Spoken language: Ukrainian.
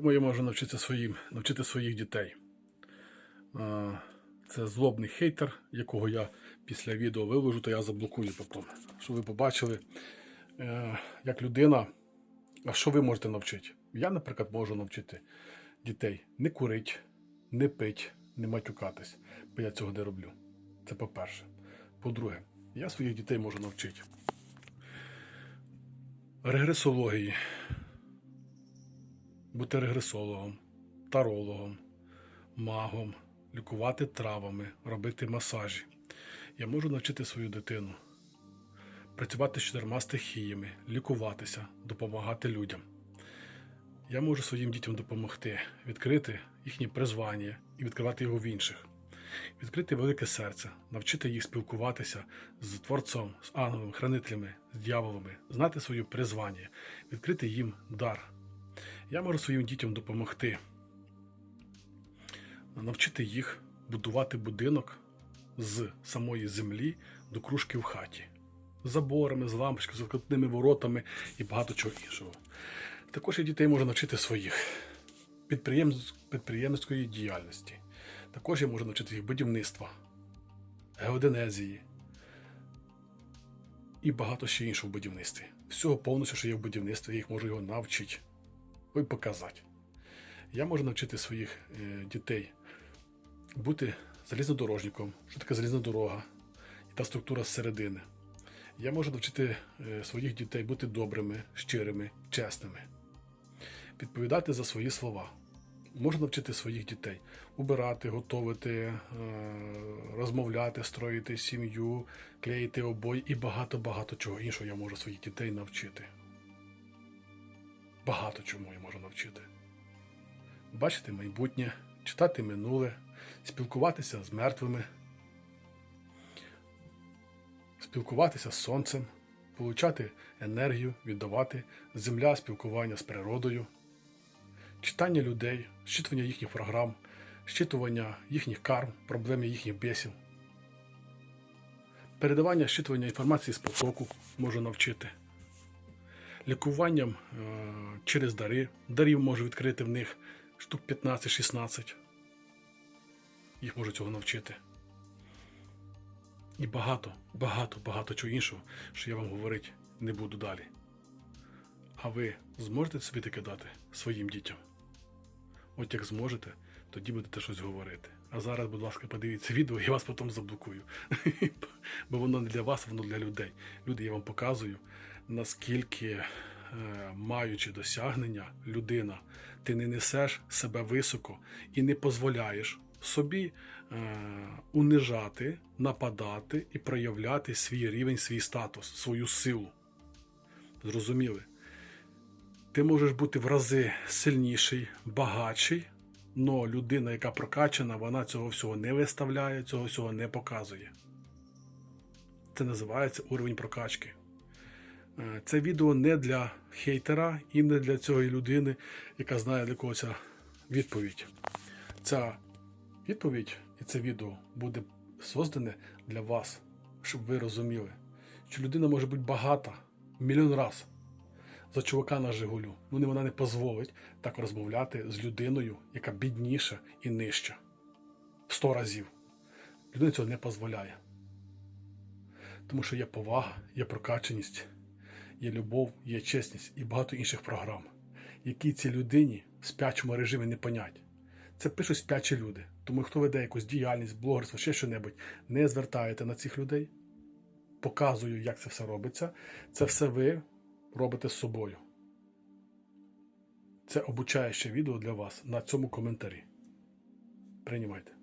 Тому я можу навчити, своїм, навчити своїх дітей. Це злобний хейтер, якого я після відео виложу, то я заблокую потім. Щоб ви побачили, е, як людина. А що ви можете навчити? Я, наприклад, можу навчити дітей не курити, не пити, не матюкатись, бо я цього не роблю. Це по-перше. По-друге, я своїх дітей можу навчити регресології, бути регресологом, тарологом, магом, лікувати травами, робити масажі. Я можу навчити свою дитину працювати з чотирма стихіями, лікуватися, допомагати людям. Я можу своїм дітям допомогти відкрити їхні призвання і відкривати його в інших, відкрити велике серце, навчити їх спілкуватися з Творцом, з ангелами, хранителями, з дьяволами, знати своє призвання, відкрити їм дар. Я можу своїм дітям допомогти, навчити їх будувати будинок з самої землі до кружки в хаті, з заборами, з лампочками, з відкритими воротами і багато чого іншого. Також я дітей можу навчити своїх підприємницької діяльності. Також я можу навчити їх будівництва, геоденезії і багато ще іншого в будівництві. Всього повністю, що є в будівництві, я їх можу його навчити і показати. Я можу навчити своїх е, дітей бути залізнодорожником, що таке залізна дорога і та структура зсередини. Я можу навчити е, своїх дітей бути добрими, щирими, чесними, відповідати за свої слова. Можу навчити своїх дітей убирати, готувати, е, розмовляти, строїти сім'ю, клеїти обої і багато-багато чого іншого я можу своїх дітей навчити. Багато чому я можу навчити. Бачити майбутнє, читати минуле, спілкуватися з мертвими, спілкуватися з сонцем, получати енергію, віддавати, земля, спілкування з природою, читання людей, щитування їхніх програм, щитування їхніх карм, проблеми їхніх бесів, передавання щитування інформації з потоку можу навчити. Лікуванням е, через дари. Дарів можу відкрити в них штук 15-16. Їх можу цього навчити. І багато, багато, багато чого іншого, що я вам говорити не буду далі. А ви зможете собі таке дати своїм дітям? От як зможете, тоді будете щось говорити. А зараз, будь ласка, подивіться відео, я вас потім заблокую. Бо воно не для вас, воно для людей. Люди, я вам показую, наскільки, е, маючи досягнення, людина, ти не несеш себе високо і не дозволяєш собі е, унижати, нападати і проявляти свій рівень, свій статус, свою силу. Зрозуміли? Ти можеш бути в рази сильніший, багатший, але людина, яка прокачана, вона цього всього не виставляє, цього всього не показує. Це називається уровень прокачки. Е, Це відео не для хейтера і не для цієї людини, яка знає для кого ця відповідь. Ця відповідь і це відео буде создане для вас, щоб ви розуміли, що людина може бути багата мільйон раз за чувака на Жигулю. Ну не вона не дозволить так розмовляти з людиною, яка бідніша і нижча. В сто разів. Людина цього не дозволяє. Тому що є повага, є прокаченість, є любов, є чесність і багато інших програм, які цій людині в спячому режимі не понять. Це пишуть спячі люди. Тому хто веде якусь діяльність, блогерство, ще що-небудь, не звертаєте на цих людей. Показую, як це все робиться. Це все ви робите з собою. Це обучаюче відео для вас на цьому коментарі. Приймайте.